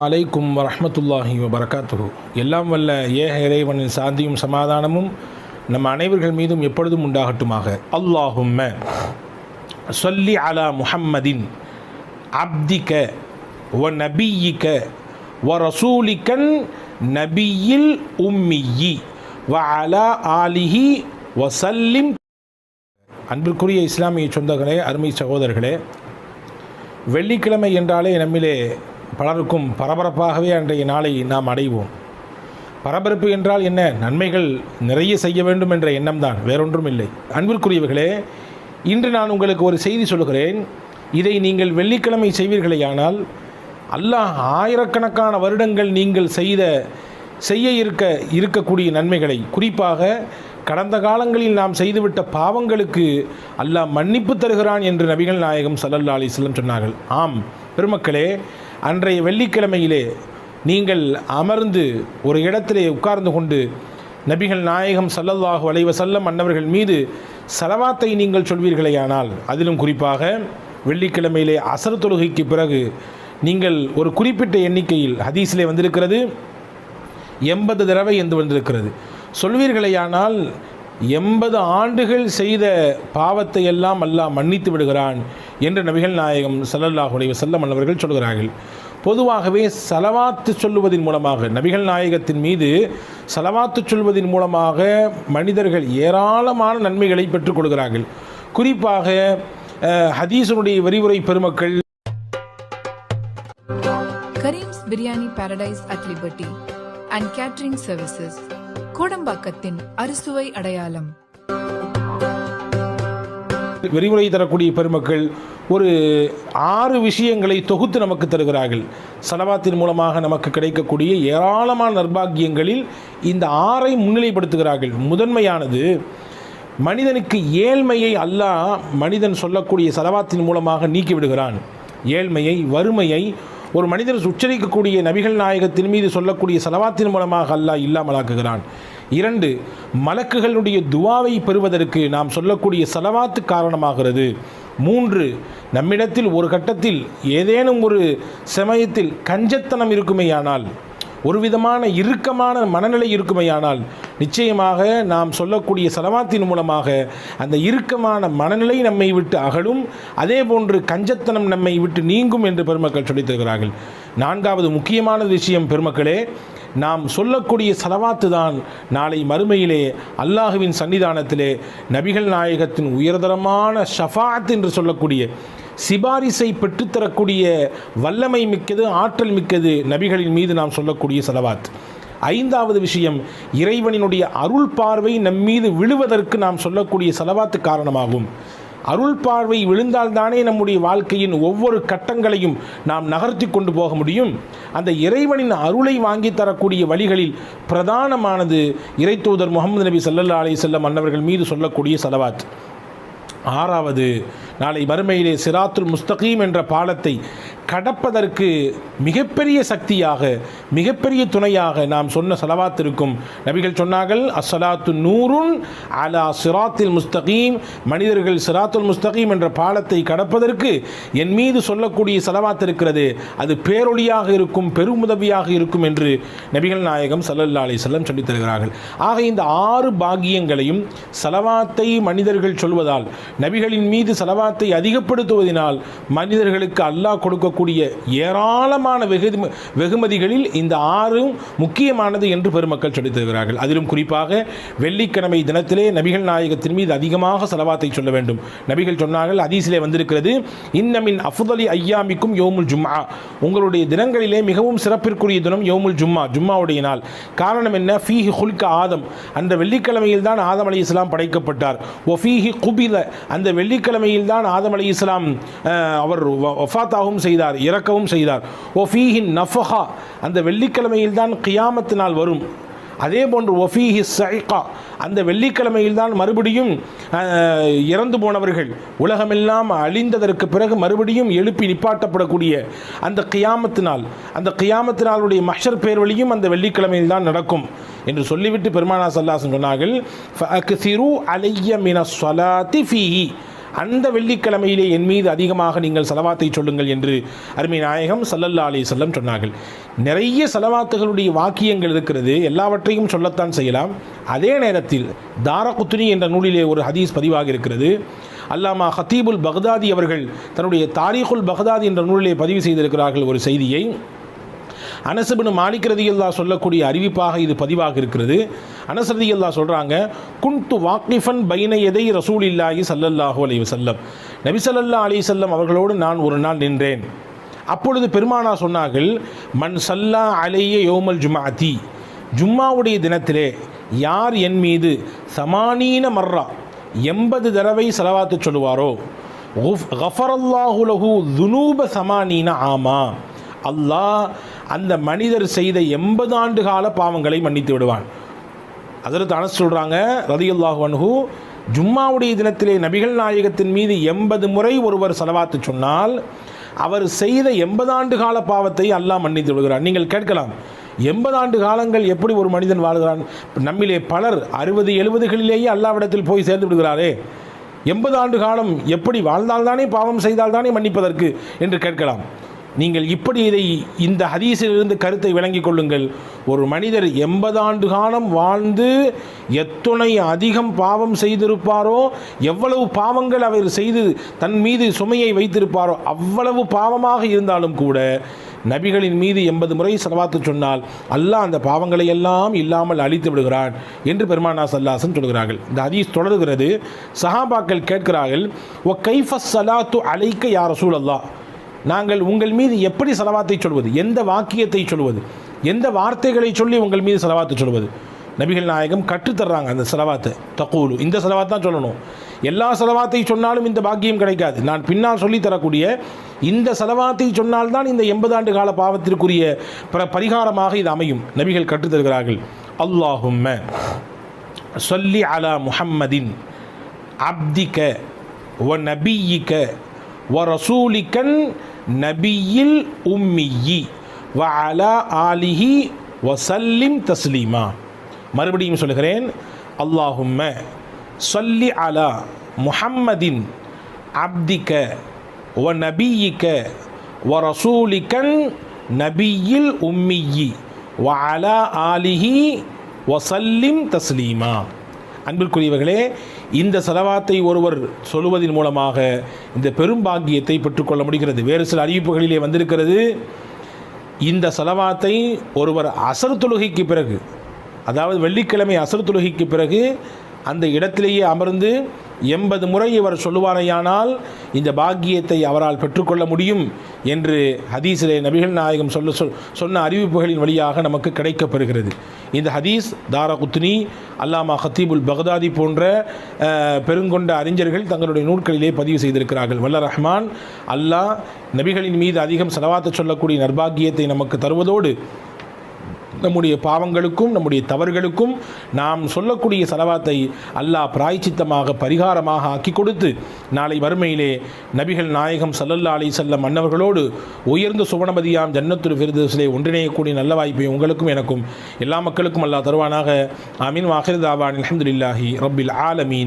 அலைக்கும் வரமத்துல்லாஹி வரகாத்துகு எல்லாம் வல்ல ஏக இறைவனின் சாந்தியும் சமாதானமும் நம் அனைவர்கள் மீதும் எப்பொழுதும் உண்டாகட்டுமாக. அல்லாஹும்ம சொல்லி அலா முஹம்மதின் அப்திக வ நபியிக்க வ ரசூலிக்கன் நபியில் உம்மியி வ அலா ஆலிஹி வசல்லிம் அன்பிற்குரிய இஸ்லாமிய சொந்தங்களே அருமை சகோதரர்களே வெள்ளிக்கிழமை என்றாலே நம்மிலே பலருக்கும் பரபரப்பாகவே அன்றைய நாளை நாம் அடைவோம். பரபரப்பு என்றால் என்ன? நன்மைகள் நிறைய செய்ய வேண்டும் என்ற எண்ணம்தான். வேறொன்றும் இல்லை அன்பிற்குரியவர்களே இன்று நான் உங்களுக்கு ஒரு செய்தி சொல்கிறேன் இதை நீங்கள் வெள்ளிக்கிழமை செய்வீர்களேயானால் அல்லாஹ் ஆயிரக்கணக்கான வருடங்கள் நீங்கள் செய்த செய்ய இருக்க இருக்கக்கூடிய நன்மைகளை குறிப்பாக கடந்த காலங்களில் நாம் செய்துவிட்ட பாவங்களுக்கு அல்லாஹ் மன்னிப்பு தருகிறான் என்று நபிகள் நாயகம் சல்லல்லா அலிஸ்லம் சொன்னார்கள். ஆம் பெருமக்களே அன்றைய வெள்ளிக்கிழமையிலே நீங்கள் அமர்ந்து ஒரு இடத்திலே உட்கார்ந்து கொண்டு நபிகள் நாயகம் சல்லல்லாஹு வளைவ செல்லம் அன்னவர்கள் மீது செலவாத்தை நீங்கள் சொல்வீர்களேயானால் அதிலும் குறிப்பாக வெள்ளிக்கிழமையிலே அசர் தொழுகைக்கு பிறகு நீங்கள் ஒரு குறிப்பிட்ட எண்ணிக்கையில் ஹதீஸிலே வந்திருக்கிறது. எண்பது தடவை என்று வந்திருக்கிறது. சொல்வீர்களேயானால் எண்பது ஆண்டுகள் செய்த பாவத்தை எல்லாம் அல்லாஹ் மன்னித்து விடுகிறான் என்று நபிகள் நாயகம் சல்லல்லாஹுடைய செல்லமன் அவர்கள் சொல்கிறார்கள். பொதுவாகவே சலவாத்து சொல்லுவதன் மூலமாக நபிகள் நாயகத்தின் மீது சலவாத்து சொல்வதன் மூலமாக மனிதர்கள் ஏராளமான நன்மைகளை பெற்றுக்கொள்கிறார்கள் குறிப்பாக ஹதீசனுடைய வரிவுரை விரிவுரை பெருமக்கள். Kareem's biryani paradise at Liberty and catering services கோடம்பாக்கத்தின் அறுசுவை அடையாளம். விரிவுரை தரக்கூடிய பெருமக்கள் ஒரு ஆறு விஷயங்களை தொகுத்து நமக்கு தருகிறார்கள். சலவாத்தின் மூலமாக நமக்கு கிடைக்கக்கூடிய ஏராளமான நர்பாகியங்களில் இந்த ஆறை முன்னிலைப்படுத்துகிறார்கள். முதன்மையானது மனிதனுக்கு ஏழ்மையை அல்லாஹ் மனிதன் சொல்லக்கூடிய சலவாத்தின் மூலமாக நீக்கி விடுகிறான் ஏழ்மையை வறுமையை ஒரு மனிதர் உச்சரிக்கக்கூடிய நபிகள் நாயகத்தின் மீது சொல்லக்கூடிய சலவாத்தின் மூலமாக அல்லாஹ் இல்லாமலாக்குகிறான். இரண்டு மலக்குகளுடைய துவாவை பெறுவதற்கு நாம் சொல்லக்கூடிய செலவாத்து காரணமாகிறது. மூன்று நம்மிடத்தில் ஒரு கட்டத்தில் ஏதேனும் ஒரு சமயத்தில் கஞ்சத்தனம் இருக்குமேயானால் ஒரு விதமான இறுக்கமான மனநிலை இருக்குமையானால் நிச்சயமாக நாம் சொல்லக்கூடிய செலவாத்தின் மூலமாக அந்த இறுக்கமான மனநிலை நம்மை விட்டு அகலும் அதே போன்று கஞ்சத்தனம் நம்மை விட்டு நீங்கும் என்று பெருமக்கள் சொல்லித் தருகிறார்கள். நான்காவது முக்கியமான விஷயம் பெருமக்களே நாம் சொல்லக்கூடிய செலவாத்து தான் நாளை மறுமையிலே அல்லாஹுவின் சன்னிதானத்திலே நபிகள் நாயகத்தின் உயர்தரமான ஷஃபாத் என்று சொல்லக்கூடிய சிபாரிசை பெற்றுத்தரக்கூடிய வல்லமை மிக்கது ஆற்றல் மிக்கது நபிகளின் மீது நாம் சொல்லக்கூடிய செலவாத். ஐந்தாவது விஷயம் இறைவனினுடைய அருள் பார்வை நம் மீது விழுவதற்கு நாம் சொல்லக்கூடிய செலவாத்து காரணமாகும். அருள் பார்வை விழுந்தால்தானே நம்முடைய வாழ்க்கையின் ஒவ்வொரு கட்டங்களையும் நாம் நகர்த்தி கொண்டு போக முடியும். அந்த இறைவனின் அருளை வாங்கி தரக்கூடிய வழிகளில் பிரதானமானது இறைத்தூதர் முகமது நபி சல்லல்லா அலி செல்லம் அன்னவர்கள் மீது சொல்லக்கூடிய செலவாத். ஆறாவது நாளை மறுமையிலே சிராத்துல் முஸ்தகீம் என்ற பாலத்தை கடப்பதற்கு மிகப்பெரிய சக்தியாக மிகப்பெரிய துணையாக நாம் சொன்ன சலவாத்திருக்கும் நபிகள் சொன்னார்கள் அஸ்ஸலாத்து நூறுன் அலா சிராத்தில் முஸ்தகீம். மனிதர்கள் சிராத்துல் முஸ்தகீம் என்ற பாலத்தை கடப்பதற்கு என் மீது சொல்லக்கூடிய செலவாத் இருக்கிறது. அது பேரொழியாக இருக்கும் பெருமுதவியாக இருக்கும் என்று நபிகள் நாயகம் சல்லல்லா அலி செல்லம் சொல்லித் தருகிறார்கள். ஆக இந்த ஆறு பாகியங்களையும் செலவாத்தை மனிதர்கள் சொல்வதால் நபிகளின் மீது செலவா சலவாத்தை அதிகப்படுத்துவதனால் மனிதர்களுக்கு அல்லாஹ் கொடுக்கக்கூடிய ஏராளமான வெகு வெகுமதிகளில் இந்த ஆறும் முக்கியமானது என்று பெருமக்கள் சொல்லித் அதிலும் குறிப்பாக வெள்ளிக்கிழமை தினத்திலே நபிகள் நாயகத்தின் மீது அதிகமாக செலவாத்தை சொல்ல வேண்டும். நபிகள் சொன்னார்கள் அதீசிலே வந்திருக்கிறது இன்னமின் அஃதலி ஐயாமிக்கும் யோமுல் ஜும்மா உங்களுடைய தினங்களிலே மிகவும் சிறப்பிற்குரிய தினம் யோமுல் ஜும்மா ஜும்மாவுடைய நாள். காரணம் என்ன? ஃபீஹி ஹுல்க ஆதம். அந்த வெள்ளிக்கிழமையில் தான் ஆதம் அலி இஸ்லாம் படைக்கப்பட்டார். ஒ ஃபீஹி குபில. அந்த வெள்ளிக்கிழமையில் தான் ஆதம் அலி இஸ்லாம் அவர் ஒஃபாத்தாகவும் செய்தார் இறக்கவும் செய்தார். ஒஃபீஹின் நஃபஹா அந்த வெள்ளிக்கிழமையில் தான் கியாமத்து நாள் வரும். அதே போன்று ஒஃபீஹி சைகா அந்த வெள்ளிக்கிழமையில் தான் மறுபடியும் இறந்து போனவர்கள். உலகமெல்லாம் அழிந்ததற்கு பிறகு மறுபடியும் எழுப்பி நிப்பாட்டப்படக்கூடிய அந்த கியாமத்தினால் அந்த கியாமத்தினாலுடைய மஷர் பேர்வழியும் அந்த வெள்ளிக்கிழமையில் தான் நடக்கும். என்று சொல்லிவிட்டு பெருமானா சல்லாசன் சொன்னார்கள் அலைய மின ஃபீஹி. அந்த வெள்ளிக்கிழமையிலே என் மீது அதிகமாக நீங்கள் செலவாத்தை சொல்லுங்கள் என்று அருமை நாயகம் சல்லல்லா அலி செல்லம் சொன்னார்கள். நிறைய செலவாத்துகளுடைய வாக்கியங்கள் இருக்கிறது. எல்லாவற்றையும் சொல்லத்தான் செய்யலாம். அதே நேரத்தில் தாரகுத்துனி என்ற நூலிலே ஒரு ஹதீஸ் பதிவாக இருக்கிறது. அல்லாமா ஹத்தீபுல் பக்தாதி அவர்கள் தன்னுடைய தாரீகுல் பக்தாதி என்ற நூலிலே பதிவு செய்திருக்கிறார்கள் ஒரு செய்தியை. அனசபின் மாலிக் சொல்லக்கூடிய அறிவிப்பாக இது பதிவாக இருக்கிறது. அனஸ் சொல்கிறாங்க குண்டு வாக்னிஃபன் பைன எதை ரசூல் இல்லாஹி சல்லல்லாஹு அலி வசல்லம் நபிசல்லா அலி செல்லம் அவர்களோடு நான் ஒரு நாள் நின்றேன். அப்பொழுது பெருமானா சொன்னார்கள் மன் சல்லா அலைய யோமல் ஜுமாஅதி. ஜும்மாவுடைய தினத்திலே யார் என் மீது சமானீன மர்ரா எண்பது தடவை செலவாத்து சொல்லுவாரோ? கஃபரல்லாஹுலகு துனூப சமானீன ஆமா. அல்லாஹ் அந்த மனிதர் செய்த எண்பது ஆண்டு கால பாவங்களை மன்னித்து விடுவான். அதற்கு அனஸ் சொல்கிறாங்க ரதியுல்லாஹு அன்ஹு ஜும்மாவுடைய தினத்திலே நபிகள் நாயகத்தின் மீது எண்பது முறை ஒருவர் செலவாத்து சொன்னால் அவர் செய்த எண்பது ஆண்டு கால பாவத்தை அல்லாஹ் மன்னித்து விடுகிறார் நீங்கள் கேட்கலாம் எண்பது ஆண்டு காலங்கள் எப்படி ஒரு மனிதன் வாழ்கிறான்? நம்மிலே பலர் அறுபது எழுபதுகளிலேயே அல்லாவிடத்தில் போய் சேர்ந்து விடுகிறாரே. எண்பது ஆண்டு காலம் எப்படி வாழ்ந்தால்தானே பாவம் செய்தால்தானே மன்னிப்பதற்கு என்று கேட்கலாம். நீங்கள் இப்படி இதை இந்த ஹதீஸிலிருந்து கருத்தை விளங்கிக் கொள்ளுங்கள். ஒரு மனிதர் எண்பது ஆண்டு காலம் வாழ்ந்து எத்துணை அதிகம் பாவம் செய்திருப்பாரோ எவ்வளவு பாவங்கள் அவர் செய்து தன் மீது சுமையை வைத்திருப்பாரோ அவ்வளவு பாவமாக இருந்தாலும் கூட நபிகளின் மீது எண்பது முறை செலவாத்து சொன்னால் அல்லாஹ் அந்த பாவங்களை எல்லாம் இல்லாமல் அழித்து விடுகிறான் என்று பெருமானா சல்லாசன் சொல்கிறார்கள். இந்த ஹதீஸ் தொடர்கிறது. சஹாபாக்கள் கேட்கிறார்கள் ஒ கைஃபஸ் சலாத்து அலைக்க யார் சூழல்லா நாங்கள் உங்கள் மீது எப்படி செலவாத்தை சொல்வது? எந்த வாக்கியத்தை சொல்வது? எந்த வார்த்தைகளை சொல்லி உங்கள் மீது செலவாத்து சொல்வது? நபிகள் நாயகம் கற்றுத்தர்றாங்க அந்த செலவாத்தை. தக்கூலு இந்த செலவாத் தான் சொல்லணும். எல்லா செலவாத்தை சொன்னாலும் இந்த பாக்கியம் கிடைக்காது. நான் பின்னால் சொல்லித்தரக்கூடிய இந்த செலவாத்தை சொன்னால்தான் இந்த எண்பது ஆண்டு கால பாவத்திற்குரிய பிற பரிகாரமாக இது அமையும். நபிகள் கற்றுத்தருகிறார்கள். அல்லாஹும்ம சொல்லி அலா முஹம்மதின் அப்திக ஒ நபியிக்க ஒ ரசூலிக்கன் நபியில் உம்மியி வ அலா ஆலிஹி வசல்லிம் தஸ்லீமா மறுபடியும் சொல்கிறேன் அல்லாஹும்ம சொல்லி அலா முஹம்மதின் அப்திக்க வ நபியிக்க வ ரசூலிக்கன் நபியில் உம்மியி வ அலா ஆலிஹி வசல்லிம் தஸ்லீமா அன்பிற்குரியவர்களே இந்த செலவாத்தை ஒருவர் சொல்லுவதன் மூலமாக இந்த பெரும்பாக்கியத்தை பெற்றுக்கொள்ள முடிகிறது. வேறு சில அறிவிப்புகளிலே வந்திருக்கிறது இந்த செலவாத்தை ஒருவர் அசர் தொழுகைக்கு பிறகு அதாவது வெள்ளிக்கிழமை அசர் தொழுகைக்கு பிறகு அந்த இடத்திலேயே அமர்ந்து எண்பது முறை இவர் சொல்லுவாரையானால் இந்த பாக்கியத்தை அவரால் பெற்றுக்கொள்ள முடியும் என்று ஹதீஸிலே நபிகள் நாயகம் சொல்ல சொல் சொன்ன அறிவிப்புகளின் வழியாக நமக்கு கிடைக்கப்பெறுகிறது. இந்த ஹதீஸ் தாரா குத்னி அல்லாமா ஹத்தீபுல் பகதாதி போன்ற பெருங்கொண்ட அறிஞர்கள் தங்களுடைய நூல்களிலே பதிவு செய்திருக்கிறார்கள். வல்ல ரஹ்மான் அல்லாஹ் நபிகளின் மீது அதிகம் செலவாத்த சொல்லக்கூடிய நர்பாக்கியத்தை நமக்கு தருவதோடு நம்முடைய பாவங்களுக்கும் நம்முடைய தவறுகளுக்கும் நாம் சொல்லக்கூடிய செலவாத்தை அல்லாஹ் பிராய்ச்சித்தமாக பரிகாரமாக ஆக்கி கொடுத்து நாளை வறுமையிலே நபிகள் நாயகம் சல்லல்லா அலி செல்லம் மன்னவர்களோடு உயர்ந்த சுவனமதியாம் ஜன்னத்துரு விருதுசிலே ஒன்றிணையக்கூடிய நல்ல வாய்ப்பை உங்களுக்கும் எனக்கும் எல்லா மக்களுக்கும் அல்லாஹ் தருவானாக. அமீன் வாஹிர் தாவான். அல்ஹம்துலில்லாஹி ரபில் ஆலமீன்.